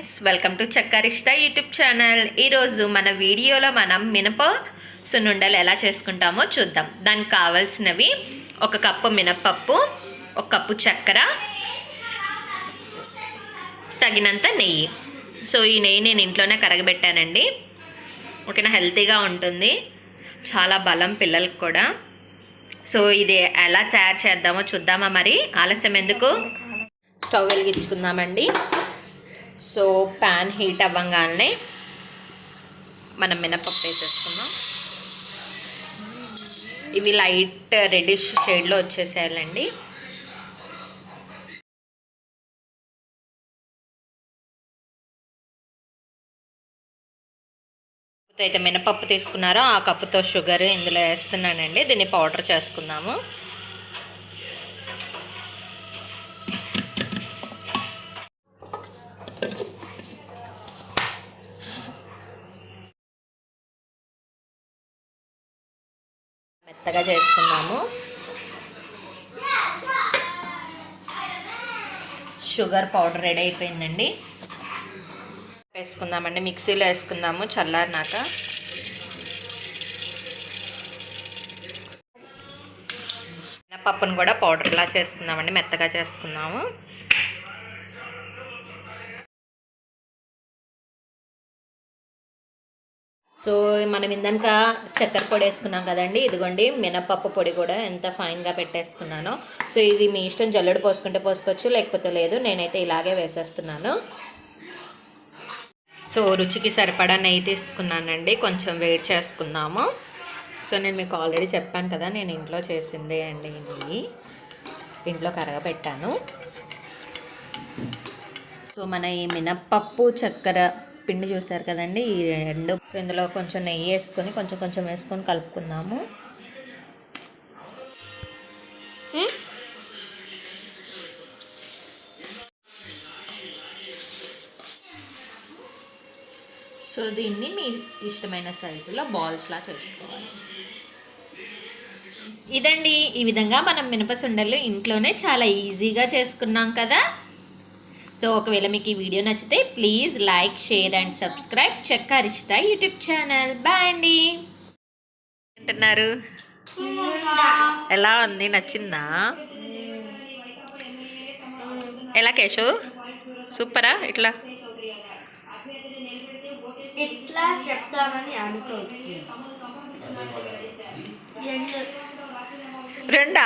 Friends welcome to చక్కరిష్ట YouTube channel. ఈరోజు మన వీడియోలో మనం మినప సున్నుండలు ఎలా చేసుకుంటామో చూద్దాం. దానికి కావాల్సినవి ఒక కప్పు మినపప్పు ఒక కప్పు చక్కెర తగినంత నెయ్యి. సో ఈ నెయ్యి నేను ఇంట్లోనే కరగబెట్టానండి. ఓకేనా? హెల్తీగా ఉంటుంది. చాలా బలం పిల్లలకు కూడా. సో ఇది ఎలా తయారు చేద్దామో చూద్దామా మరి? ఆలస్యం ఎందుకు? స్టవ్ వెలిగించుకుందామండి. సో ప్యాన్ హీట్ అవ్వగానే మనం మినపప్పు వేసేసుకుందాం. ఇవి లైట్ రెడిష్ షేడ్లో వచ్చేసేయాలండి. అయితే మినపప్పు తీసుకున్నారో ఆ కప్పుతో షుగర్ ఇందులో వేస్తున్నానండి. దీన్ని పౌడర్ చేసుకుందాము. మెత్తగా చేసుకున్నాము. షుగర్ పౌడర్ రెడీ అయిపోయిందండి. వేసుకుందామండి. మిక్సీలో వేసుకుందాము చల్లారినాక. పప్పును కూడా పౌడర్లా చేసుకుందామండి. మెత్తగా చేసుకున్నాము. సో మనం ఇందాక చక్కెర పొడి వేసుకున్నాం కదండి ఇదిగోండి మినపప్పు పొడి కూడా ఎంత ఫైన్గా పెట్టేసుకున్నానో. సో ఇది మీ ఇష్టం జల్లుడు పోసుకుంటే పోసుకోవచ్చు లేకపోతే లేదు నేనైతే ఇలాగే వేసేస్తున్నాను. సో రుచికి సరిపడా నెయ్యి తీసుకున్నానండి కొంచెం వేడి చేసుకుందాము. సో నేను మీకు ఆల్రెడీ చెప్పాను కదా నేను ఇంట్లో చేసిందే అండి నెయ్యి ఇంట్లో కరగబెట్టాను. సో మన ఈ మినప్పప్పు చక్కెర పిండి చూసారు కదండి ఈ రెండు. ఇందులో కొంచెం నెయ్యి వేసుకొని కొంచెం కొంచెం వేసుకొని కలుపుకుందాము. సో దీన్ని మీ ఇష్టమైన సైజులో బాల్స్లా చేసుకోవాలి. ఇదండి ఈ విధంగా మనం మినపసుండలు ఇంట్లోనే చాలా ఈజీగా చేసుకున్నాం కదా. సో ఒకవేళ మీకు ఈ వీడియో నచ్చితే please like share and subscribe చెక్కారిష్ట YouTube channel. Bye అండి. అంటున్నారు ఎలా ఉంది? నచ్చిందా? ఎలా కేశు? సూపరా? ఇట్లా? ఇట్లా చెప్తామని అనుకోవచ్చు రెండా?